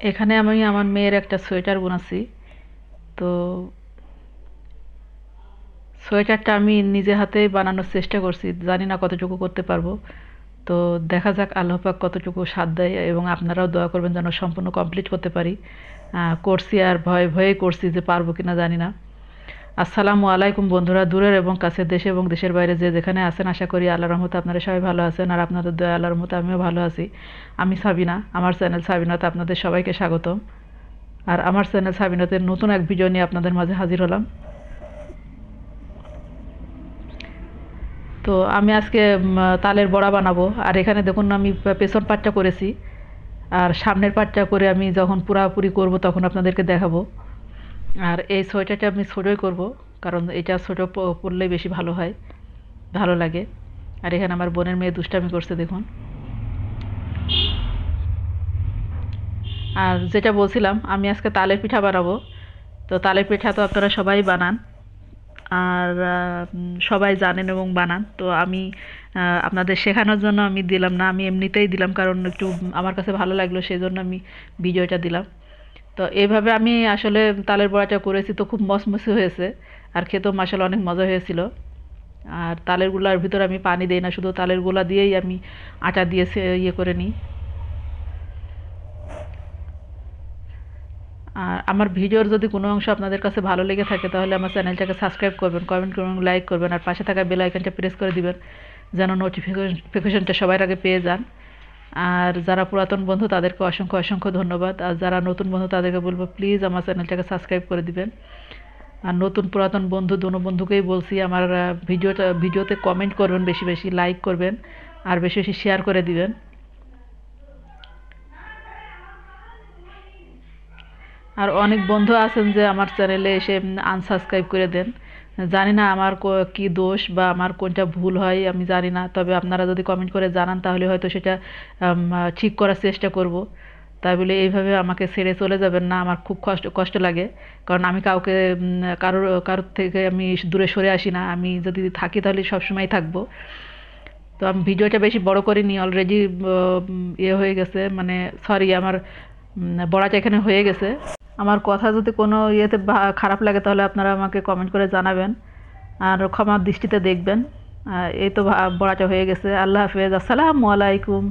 এখানে আমি আমার মেয়ের একটা সোয়েটার বোনাছি। তো সোয়েটারটা আমি নিজে হাতে বানানোর চেষ্টা করছি, জানি না কতটুকু করতে পারব। তো দেখা যাক আল্লাহ পাক কতটুকু সাথ দেয় এবং আপনারাও দোয়া করবেন যেন সম্পূর্ণ কমপ্লিট করতে পারি। করছি আর ভয়ে ভয়ে করছি যে পারব কিনা জানি না। আসসালামু আলাইকুম বন্ধুরা, দূরের এবং কাছের দেশে এবং দেশের বাইরে যে যেখানে আছেন, আশা করি আল্লাহর রহমতে আপনারা সবাই ভালো আছেন আর আপনাদের দয়া আল্লাহর রহমতে আমিও ভালো আছি। আমি সাবিনা, আমার চ্যানেল সাবিনাতে আপনাদের সবাইকে স্বাগতম। আর আমার চ্যানেল সাবিনাতে নতুন এক ভিডিও নিয়ে আপনাদের মাঝে হাজির হলাম। তো আমি আজকে তালের বড়া বানাবো। আর এখানে দেখুন আমি পেছন পাটটা করেছি। আর সামনের পাটটা করে আমি যখন পুরাপুরি করব তখন আপনাদেরকে দেখাবো। আর এই সোয়েটারটা আমি ছোটোই করব, কারণ এটা ছোটো প- পরলেই বেশি ভালো হয়, ভালো লাগে। আর এখানে আমার বোনের মেয়ে দুষ্টামি করছে, দেখুন। আর যেটা বলছিলাম, আমি আজকে তালের পিঠা বানাবো। তো তালের পিঠা তো আপনারা সবাই বানান, আর সবাই জানেন এবং বানান। তো আমি আপনাদের শেখানোর জন্য আমি দিলাম না, আমি এমনিতেই দিলাম, কারণ একটু আমার কাছে ভালো লাগল সেই জন্য আমি ভিডিওটা দিলাম। তো এইভাবে আমি আসলে তালের বড়াটা করেছি তো খুব মচমচে হয়েছে। আর খেতেও মাসাল অনেক মজা হয়েছিল। আর তালেরগুলার ভিতরে আমি পানি দিই না, শুধু তালের গোলা দিয়েই আমি আটা দিয়ে ইয়ে করে নিই। আর আমার ভিডিওর যদি কোনো অংশ আপনাদের কাছে ভালো লেগে থাকে, তাহলে আমার চ্যানেলটাকে সাবস্ক্রাইব করবেন, কমেন্ট করবেন লাইক করবেন, আর পাশে থাকা বেল আইকনটা প্রেস করে দিবেন, যেন নোটিফিকেশনটা সবার আগে পেয়ে যান। আর যারা পুরাতন বন্ধু, তাদেরকে অসংখ্য অসংখ্য ধন্যবাদ। আর যারা নতুন বন্ধু, তাদেরকে বলব প্লিজ আমার চ্যানেলটাকে সাবস্ক্রাইব করে দিবেন। আর নতুন পুরাতন বন্ধু, দুনো বন্ধুকেই বলছি, আমার ভিডিওটা, ভিডিওতে কমেন্ট করবেন, বেশি বেশি লাইক করবেন, আর বেশি বেশি শেয়ার করে দিবেন। আর অনেক বন্ধু আছেন যে আমার চ্যানেলে এসে আনসাবস্ক্রাইব করে দেন। জানি না আমার কো- দোষ বা আমার কোনটা ভুল হয়, আমি জানি না তবে আপনারা যদি কমেন্ট করে জানান, তাহলে হয়তো সেটা ঠিক করার চেষ্টা করব। তাই বলে এইভাবে আমাকে ছেড়ে চলে যাবেন না, আমার খুব কষ্ট কষ্ট লাগে। কারণ আমি কাউকে কারোর কারোর থেকে আমি দূরে সরে আসি না। আমি যদি থাকি, তাহলে সবসময় থাকব। তো আমি ভিডিওটা বেশি বড় করিনি অলরেডি ইয়ে হয়ে গেছে। মানে সরি আমার বড়াটা এখানে হয়ে গেছে। আমার কথা যদি কোনো ইয়েতে খারাপ লাগে তাহলে আপনারা আমাকে কমেন্ট করে জানাবেন। আর ক্ষমার দৃষ্টিতে দেখবেন। এই তো বড়াটা হয়ে গেছে। আল্লাহ হাফেজ। আসসালামু আলাইকুম।